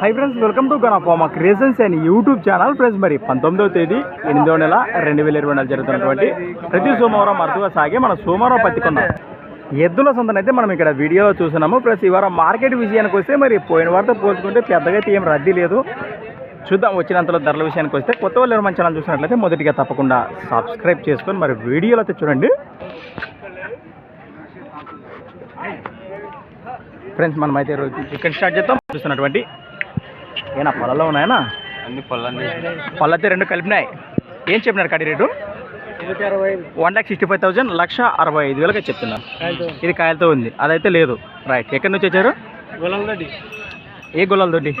Hi friends welcome to gun pharma creations and YouTube channel friends మరి పంతొమ్మిదవ తేదీ ఎనిమిదవ నెల రెండు వేల ఇరవై నెల జరుగుతున్నటువంటి ప్రతి సోమవారం అరుదుగా సాగే మన సోమవారం పత్తికొన్న ఎద్దుల సొంతనైతే మనం ఇక్కడ వీడియోలో చూస్తున్నాము. ప్లస్ ఈ వారం మార్కెట్ విషయానికి వస్తే మరి పోయిన వారితో పోల్చుకుంటే పెద్దగా అయితే ఏం రద్దీ లేదు. చూద్దాం వచ్చినంతలో ధరల విషయానికి వస్తే కొత్త వాళ్ళు ఎవరు మన ఛానల్ చూసినట్లయితే మొదటిగా తప్పకుండా సబ్స్క్రైబ్ చేసుకొని మరి వీడియోలో అయితే చూడండి. ఫ్రెండ్స్ మనం అయితే ఈరోజు చికెన్ స్టార్ట్ చేద్దాం. చూస్తున్నటువంటి ఏనా పొలంలో ఉన్నాయనా? అన్ని పళ్ళన్నీ పళ్ళైతే రెండు కలిపినాయి. ఏం చెప్పినారు కడి rate? One lakh sixty five thousand లక్ష అరవై ఐదు వేలకి చెప్తున్నారు ఇది కాయలతో ఉంది. అదైతే లేదు. రైట్ ఎక్కడి నుంచి వచ్చారు? ఏ గొల్లల తోటి?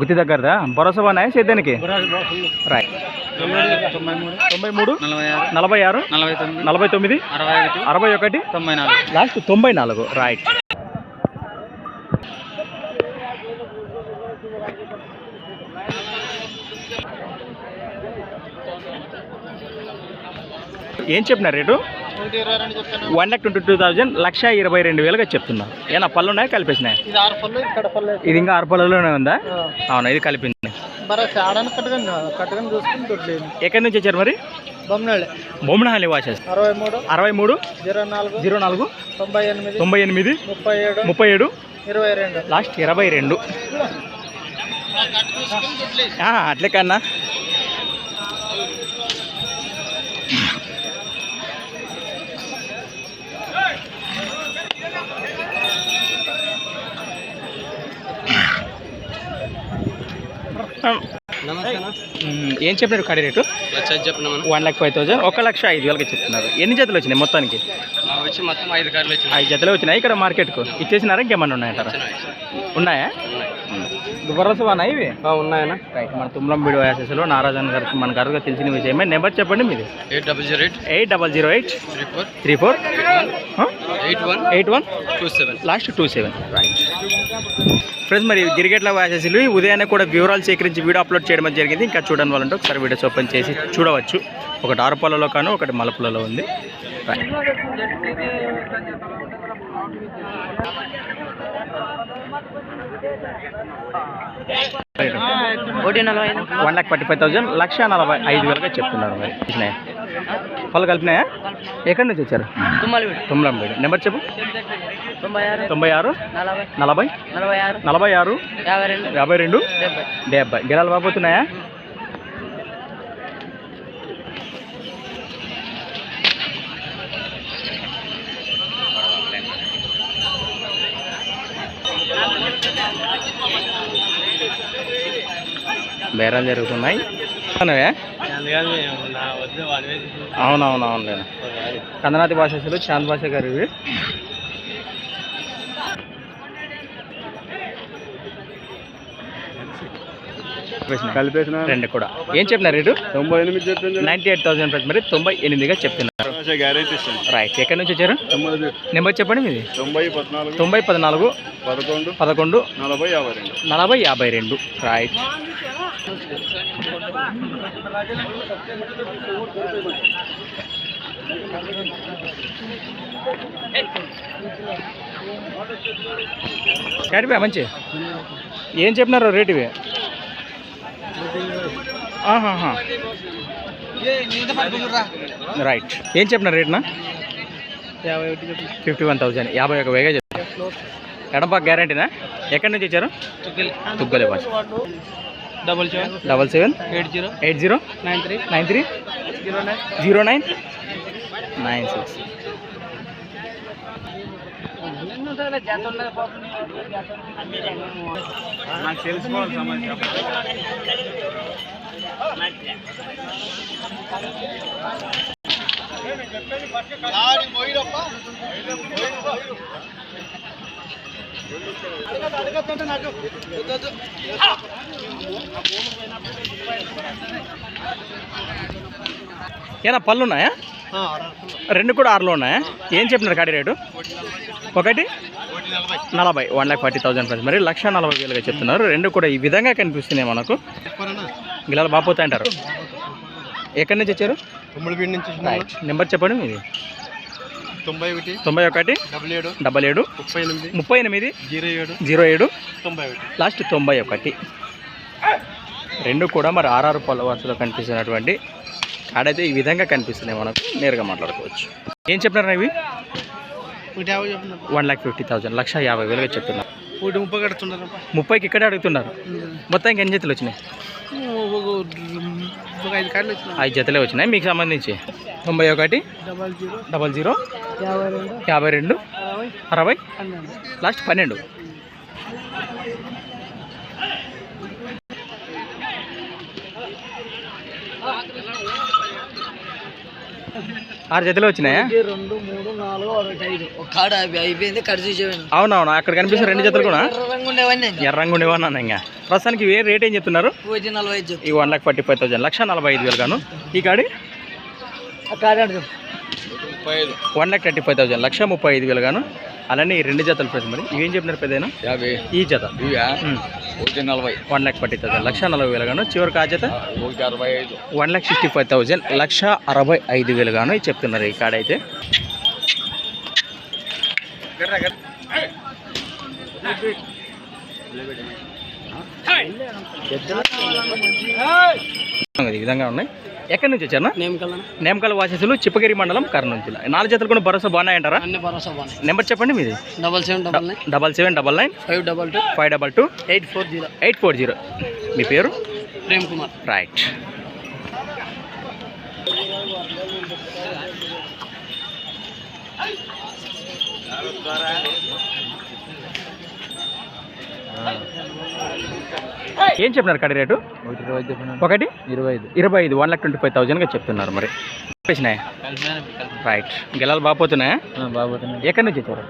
గుత్తి దగ్గరదా? భరోసా బాగున్నాయా సేద్యానికి? రైట్ తొంభై మూడు నలభై ఆరు నలభై తొమ్మిది అరవై ఒకటి అరవై ఒకటి తొంభై నాలుగు. లాస్ట్ తొంభై నాలుగు రైట్ ఏం చెప్పినారు rate? One lakh twenty two thousand లక్ష ఇరవై రెండు వేలుగా చెప్తున్నా. ఏనా పళ్ళు ఉన్నాయా కలిపేసినాయి? ఇది ఆరు పళ్ళు ఇక్కడ పళ్ళు ఇది ఇంకా ఆరు పళ్ళలోనే ఉందా? అవునా ఇది కలిపింది ఆడని కట్టుకొని కట్టుకొని చూసుకుని ఎక్కడి నుంచి వచ్చారు మరి? బొమ్మనాళ్ళే బొమ్మనహల్లి వాచెస్ అరవై మూడు అరవై మూడు జీరో నాలుగు జీరో నాలుగు తొంభై ఎనిమిది తొంభై ఎనిమిది ముప్పై ఏడు ముప్పై ఏడు ఇరవై రెండు. లాస్ట్ ఇరవై రెండు. అట్లే కన్నా. ఏం చెప్పారు కడి rate? One lakh five thousand ఒక లక్ష ఐదు వేలకి చెప్తున్నారు ఎన్ని జతలు వచ్చినాయి మొత్తానికి? వచ్చి మొత్తం ఐదు కార్లు వచ్చినాయి. ఐదు జతలు వచ్చినాయి ఇక్కడ మార్కెట్కు. ఇచ్చేసినారా ఇంకేమన్నా ఉన్నాయంటారా? ఉన్నాయా? భరోసా ఇవి? ఉన్నాయన్నా. రైట్ మన తుమ్లం వీడియో యాసెస్లో నారాజన్ గారికి మన గారుగా తెలిసిన విషయమే. నెంబర్ చెప్పండి మీది. Eight double zero eight. Eight double zero eight. Three four. Three four. Eight one. Eight one. Two seven. Last two seven. Right. Friends మరి గిరిగెట్ల వ్యాసెస్లు ఉదయాన్నే కూడా వివరాలు సేకరించి వీడియో అప్లోడ్ చేయడం జరిగింది. ఇంకా చూడని వాళ్ళంటే ఒకసారి వీడియోస్ ఓపెన్ చేసి చూడవచ్చు. ఒకటి ఆరుపాలలో కాను ఒకటి మలపులలో ఉంది. ఒకటి నలభై one lakh forty five thousand లక్ష నలభై ఐదు వేలుగా చెప్తున్నారు మరి. ఇచ్చినాయా పళ్ళు కలిపినాయా? ఎక్కడి నుంచి వచ్చారు? వీడు నెంబర్ చెప్పు. తొంభై ఆరు. నలభై. నలభై. ఆరు. యాభై రెండు. డెబ్బై. డెబ్బై. గిరాలు బేరాలు జరుగుతున్నాయి. అవునవే అవునవునవును కందనాతి భాషలు చాంద్ భాష గారు ఇవి కలిపేసిన? రెండు కూడా. ఏం చెప్పినారు రేటు తొంభై ఎనిమిది చెప్పింది నైంటీ ఎయిట్ థౌసండ్ ప్రైస్ మరి తొంభై ఎనిమిదిగా చెప్తున్నారు రైట్. ఎక్కడి నుంచి వచ్చారు? నెంబర్ చెప్పండి మీది. తొంభై పద్నాలుగు. తొంభై పద్నాలుగు పదకొండు. పదకొండు నలభై యాభై రెండు. నలభై యాభై రెండు. రైట్. కడిపా మంచి. ఏం చెప్పినారు రేట్ ఇవి? ఆహాహా. రైట్ ఏం చెప్పినారు రేట్నా యాభై ఒకటి ఫిఫ్టీ వన్ థౌసండ్ యాభై ఒక వేగా చెప్పారు ఎడపా గ్యారంటీనా ఎక్కడి నుంచి ఇచ్చారు? తుగ్గలే Basha double seven. Double seven. Eight zero. Eight zero. Nine three. Nine three. Zero nine. Zero nine. Nine six. తెలుసుకోవాలి సమాచారం ఏనా పళ్ళు ఉన్నాయా? రెండు కూడా ఆరులో ఉన్నాయా? ఏం చెప్పినారు కాడి రేటు? ఒకటి? నలభై. One lakh forty thousand price మరి లక్ష నలభై వేలుగా చెప్తున్నారు. రెండు కూడా ఈ విధంగా కనిపిస్తున్నాయి మనకు. గిలాలు బాపోతా అంటారు ఎక్కడి నుంచి వచ్చారు? నుంచి నెంబర్ చెప్పండి మీది. తొంభై ఒకటి తొంభై ఒకటి డబుల్ ఏడు డబల్ ఏడు ముప్పై ఎనిమిది ముప్పై ఎనిమిది జీరో ఏడు జీరో ఏడు తొంభై ఒకటి. లాస్ట్ తొంభై ఒకటి. రెండు కూడా మరి ఆర్ఆర్ పళ్ళ వరుసలో కనిపిస్తున్నటువంటి ఆడైతే ఈ విధంగా కనిపిస్తున్నాయి మనకు. నేరుగా మాట్లాడుకోవచ్చు. ఏం చెప్పినారు ఇవి? వన్ ల్యాక్ ఫిఫ్టీ థౌసండ్ లక్ష యాభై వేలుగా చెప్తున్నారు. ముప్పై కడుతున్నారప్ప ముప్పైకి ఇక్కడే అడుగుతున్నారు. మొత్తానికి ఎన్ని జతలు వచ్చినాయి. ఐదు జతలే వచ్చినాయి మీకు సంబంధించి? తొంభై ఒకటి డబల్ జీరో డబల్ జీరో యాభై రెండు అరవై లాస్ట్ పన్నెండు. ఆరు జతలు వచ్చినాయా? అవునవును అక్కడ కనిపిస్తున్న రెండు జతలు కూడా. ఎర్రంగా ఉండేవన్నా ఇంకా. ప్రస్తుతానికి ఏ రేట్ ఏం చెప్తున్నారు? ఒకటి నలభై ఐదు ఈ one lakh forty five thousand. లక్ష నలభై ఐదు వేలు గాను. ఈ కాడి? One lakh thirty five thousand లక్ష ముప్పై ఐదు వేలు గాను. అలానే ఈ రెండు జతలు ఫ్రెండ్స్ మరి. ఇవేం చెప్పినారు పెద్దయినా యాభై. ఈ జత. నలభై. వన్ లాక్ ఫార్టీ థౌసండ్ లక్ష నలభై వేలు గాను. చివరికి ఆ జత? ఒకటి అరవై ఐదు. One lakh sixty five thousand లక్ష అరవై ఐదు వేలు గాను చెప్తున్నారు ఈ కాడ అయితే ఈ విధంగా ఉన్నాయి. ఎక్కడి నుంచి వచ్చారు నేమకల్ వాసెసులు చిప్పగిరి మండలం కర్నూలు జిల్లా. నాలుగు జతలు కూడా భరోసా బాగున్నాయంటారా అన్ని భరోసా బాగున్నాయి. నెంబర్ చెప్పండి మీది. Double seven double nine. Double seven double nine. Five double two. Five double two. Eight four zero. Eight four zero. మీ పేరు? ప్రేమ్ కుమార్. రైట్. ఏం చెప్పినారు కడి రేటు? ఒకటి ఇరవై చెప్పిన ఒకటి? ఇరవై ఐదు. ఇరవై ఐదు. వన్ లాక్ ట్వంటీ ఫైవ్ థౌజండ్గా చెప్తున్నారు మరి. రైట్ గెలాలు బాగుపోతున్నాయా బాగుపోతున్నాయి ఎక్కడి నుంచి వచ్చారు?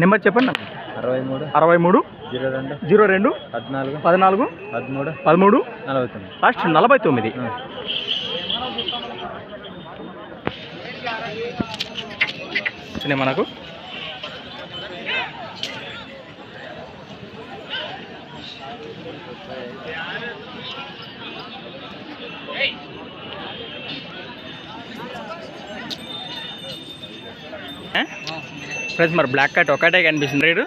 నెంబర్ చెప్పండి నాకు. అరవై మూడు. అరవై మూడు జీరో రెండు. జీరో రెండు పద్నాలుగు. పద్నాలుగు పదమూడు. పదమూడు నలభై తొమ్మిది. లాస్ట్ నలభై తొమ్మిది. మనకు ఫ్రెండ్స్ మరి బ్లాక్ కార్ట్ ఒకటే కనిపిస్తుంది. రేటు?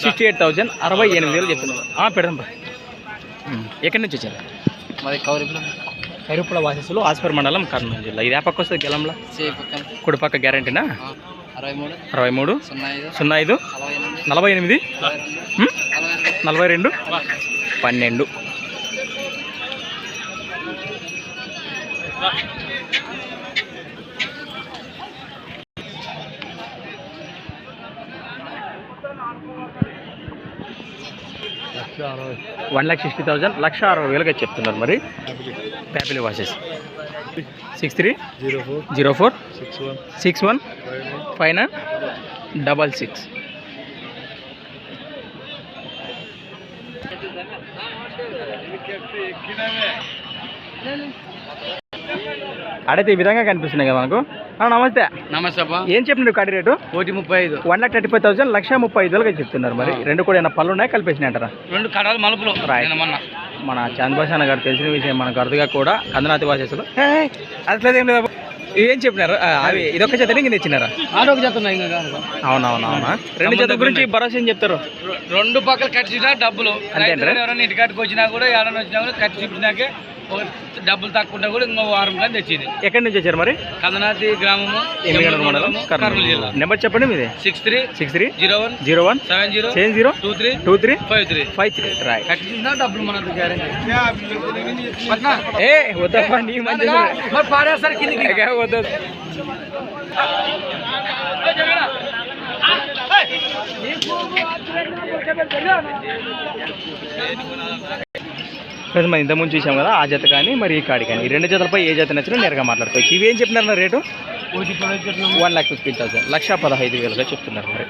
సిక్స్టీ ఎయిట్ థౌజండ్ అరవై ఎనిమిది వేలు చెప్తున్నారు. ఆ, పెడదాం బా. ఎక్కడి నుంచి వచ్చారు? మాది కౌరిపులం కైరుపుల వాసస్సులు ఆస్పర్ మండలం కర్నూలు జిల్లా. ఇది ఏ పక్క వస్తుంది గెలంలో? కుడి పక్క గ్యారంటీనా? అరవై మూడు. సున్నా ఐదు. సున్నా ఐదు నలభై ఎనిమిది. నలభై రెండు. పన్నెండు. వన్ లాక్ సిక్స్టీ థౌజండ్ లక్ష అరవై వేలుగా చెప్తున్నారు మరి. Pyapili vases six three zero four zero four six one six one five nine double six ఆడైతే ఈ విధంగా కనిపిస్తున్నాయి కదా మనకు. ఆ, నమస్తే. నమస్తే ఏం చెప్పినారు కాడి రేటు? ఒకటి ముప్పై ఐదు. One lakh thirty five thousand లక్ష ముప్పై ఐదు వేలుగా చెప్తున్నారు మరి. రెండు కూడా ఏమైనా పళ్ళు ఉన్నాయి? కలిపేసినాయి అంటారా? రెండు కడాలు మలుపులు. మన చంద్రభాషణ గారు తెలిసిన విషయం మనకు అరుదుగా కూడా కందనాతి వాసేసులు అట్లా ఏం లేదు ఏం చెప్పినారు? అవి ఇదొక చేత ఇంక తెచ్చినారా? ఇంకా కాదు. అవునవునవునా? రెండు జత గురించి భరోసా ఏం చెప్తారు? రెండు పక్కల చూసినా డబ్బులు. ఎవరైనా ఇంటి కట్టుకు వచ్చినా కూడా ఏడన్నా వచ్చినా కూడా కట్ చూపించినాకే ఒక డబ్బులు తక్కువ ఉన్నా కూడా ఇంకో వారం కానీ తెచ్చింది. ఎక్కడి నుంచి వచ్చారు మరి? కందనాతి గ్రామము ఎమ్మిగనూరు మండలం కర్నూలు. జిల్లా. నెంబర్ చెప్పండి మీది. Six three six three zero one zero one seven zero seven zero two three two three five three. Five three. Roy కట్ చూసినా డబ్బులు గ్యారెంటీ. ఏ వద్దప్పా నీ మంచి మరి పాడేస్తారు కిందికి. వద్దు ఫ్రెండ్స్ ఇంత ఇంతకుముందు చూసాం కదా ఆ జత కానీ మరి ఈ కాడి కానీ. ఈ రెండు జతలపై ఏ జత నచ్చినా నేరుగా మాట్లాడుకోవచ్చు. ఇవి ఏం చెప్పినారు rate? One lakh fifty thousand. లక్ష పదహైదు వేలుగా చెప్తున్నారు మరి.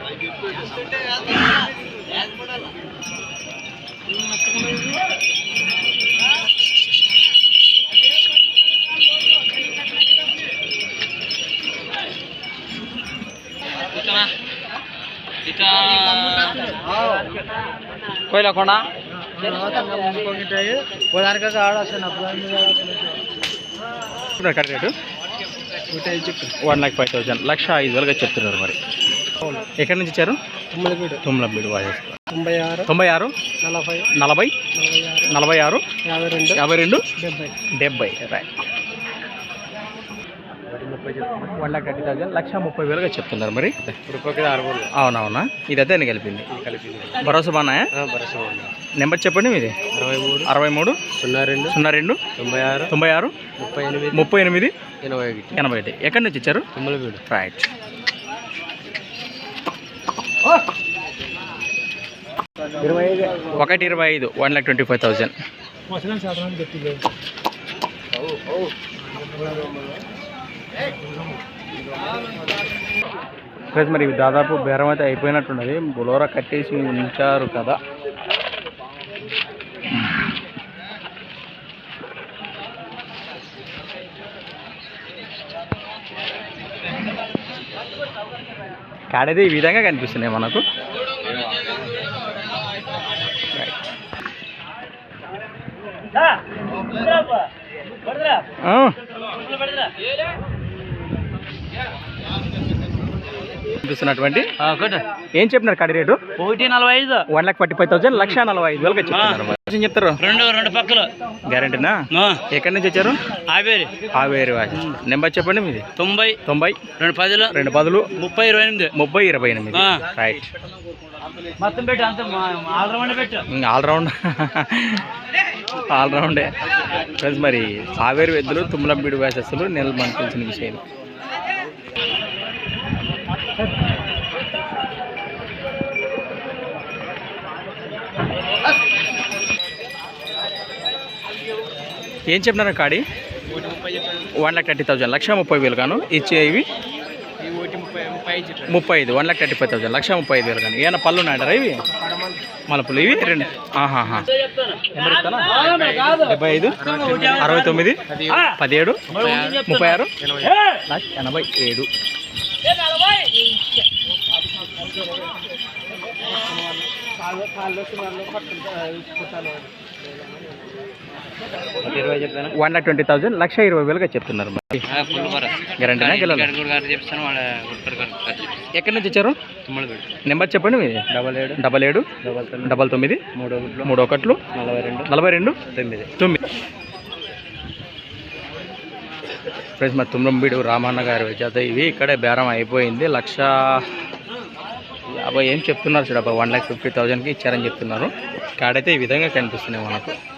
Rate one lakh five thousand లక్ష ఐదు వేలుగా చెప్తున్నారు మరి ఎక్కడి నుంచి ఇచ్చారు తుమ్మలబీడు వాజేస్ తొంభై ఆరు తొంభై ఆరు నలభై నలభై నలభై ఆరు నలభై ఆరు యాభై రెండు యాభై రెండు డెబ్బై డెబ్బై right one lakh thirty thousand లక్ష ముప్పై వేలుగా చెప్తున్నారు మరి. అవునవునా? ఇది అదే కలిపింది. కలిపి భరోసా బాగున్నాయా? భరోసా నెంబర్ చెప్పండి మీది. అరవై మూడు అరవై మూడు సున్నా రెండు సున్నా రెండు తొంభై ఆరు తొంభై ఆరు ముప్పై ఎనిమిది ముప్పై ఎనిమిది ఎనభై ఒకటి. ఎనభై ఒకటి. ఎక్కడి నుంచి ఇచ్చారు తుమ్మలపీడు. రైట్ ఒకటి ఇరవై ఐదు one lakh twenty five thousand friends మరి దాదాపు బేరం అయితే అయిపోయినట్టున్నది. బులోరా కట్టేసి ఉంచారు కదా. కాడైతే ఈ విధంగా కనిపిస్తున్నాయి మనకు. రైట్ ఆ. కనిపిస్తున్నటువంటి ఏం చెప్పినారు కాడి రేటు? ఒకటి నలభై ఐదు. One lakh forty five thousand లక్ష నలభై ఐదు వేలకి. ఏం చెప్తారు? రెండు రెండు పక్కలు. గ్యారంటీనా ఎక్కడి నుంచి వచ్చారు? ఆవేరి. ఆవేరు నెంబర్ చెప్పండి మీది. తొంభై. తొంభై. రెండు పదులు. రెండు పదులు. ముప్పై ఇరవై ఎనిమిది. ముప్పై ఇరవై ఎనిమిది. రైట్ మొత్తం పెట్టు అంత ఆల్రౌండ్ పెట్టు. ఆల్రౌండ్. ఆల్రౌండే. ఫ్రెండ్స్ మరి ఆవేరు ఎద్దులు తుమ్మలంబీడు వేసస్సులు నెల మనకు తెలిసిన విషయం ఏం చెప్పినారు కాడి? వన్ లాక్ థర్టీ థౌజండ్ లక్ష ముప్పై వేలు కాను ఇచ్చే ఇవి? ముప్పై ఐదు one lakh thirty five thousand లక్ష ముప్పై ఐదు వేలు కానీ ఏమైనా పళ్ళు ఉన్నాయంటారా ఇవి? మలపులు ఇవి? రెండు. ఆహాహా. డెబ్బై ఐదు అరవై తొమ్మిది పదిహేడు ముప్పై ఆరు ఎనభై ఏడు. కాళ్ళు చెప్తాను వన్ లాక్ ట్వంటీ థౌసండ్ లక్ష ఇరవై వేలుగా చెప్తున్నారు మరి. గ్యారంటీనా గెలవాలి. ఎక్కడి నుంచి ఇచ్చారు నెంబర్ చెప్పండి మీది. డబల్ ఏడు. డబల్ ఏడు. డబల్ తొమ్మిది. డబల్ తొమ్మిది. మూడు మూడు ఒకట్లు. నలభై రెండు. నలభై రెండు. తొమ్మిది. తొమ్మిది. ఫ్రెండ్స్ మరి తుమ్రంబీడు రామన్న గారి జత ఇవి ఇక్కడే బేరం అయిపోయింది. లక్ష యాభై ఏం చెప్తున్నారు చూడబ్బా. వన్ ల్యాక్ ఫిఫ్టీ థౌజండ్కి ఇచ్చారని చెప్తున్నారు. కాడైతే ఈ విధంగా కనిపిస్తున్నాయి మనకు.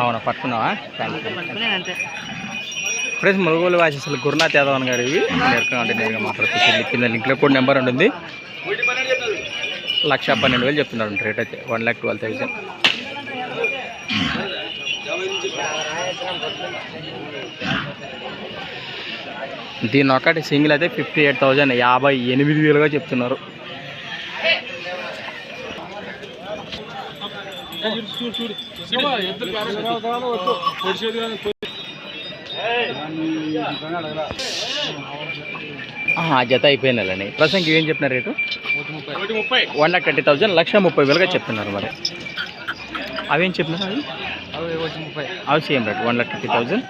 అవునా పట్టుకున్నావా? థ్యాంక్ యూ ఫ్రెండ్స్ మురుగులు వాసేసలు గురునాథ్ యాదవ్ గారు ఇవి. నేరుగా నేరుగా మాట్లాడుతుంది కింద లింక్లో కూడా నెంబర్ ఉంటుంది లక్ష పన్నెండు వేలు చెప్తున్నారు రేట్ అయితే. వన్ ల్యాక్ ట్వెల్వ్ థౌసండ్ దీని ఒకటి సింగిల్ అయితే ఫిఫ్టీ ఎయిట్ థౌజండ్ యాభై ఎనిమిది వేలుగా చెప్తున్నారు. జత అయిపోయిందండి ప్రస్తుతానికి ఏం చెప్పిన rate? One lakh thirty thousand లక్ష ముప్పై వేలుగా చెప్తున్నారు మరి. అవేం చెప్పినారు అవి? ముప్పై అవి same rate one lakh thirty thousand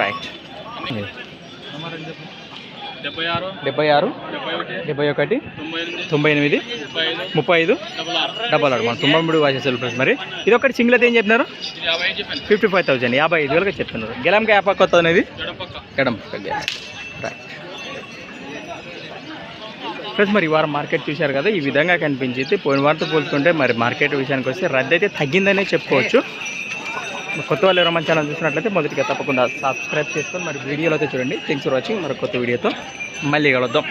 right డెబ్బై ఆరు డెబ్బై ఒకటి తొంభై ఎనిమిది ముప్పై ఐదు డబల్ ఆరు. మన తొంభై వాసేసారు ప్లస్ మరి. ఇది ఒకటి సింగిల్ అయితే ఏం చెప్పినారు ఫిఫ్టీ ఫైవ్ థౌజండ్ యాభై ఐదు వేలుగా చెప్తున్నారు. గెలంకి యాప్ కొత్త అనేది? రైట్ ఫ్రెండ్స్ మరి ఈ వారం మార్కెట్ చూశారు కదా ఈ విధంగా కనిపించింది. పోయిన వారంతో పోల్చుకుంటే మరి మార్కెట్ విషయానికి వస్తే రద్దు అయితే తగ్గిందనే చెప్పుకోవచ్చు. కొత్త వాళ్ళు ఎవరైనా మన ఛానల్ చూసినట్లయితే మొదటిగా తప్పకుండా సబ్స్క్రైబ్ చేసుకొని మరి వీడియోలో అయితే చూడండి. థ్యాంక్స్ ఫర్ వాచింగ్ మరి కొత్త వీడియోతో మళ్ళీ కలుద్దాం.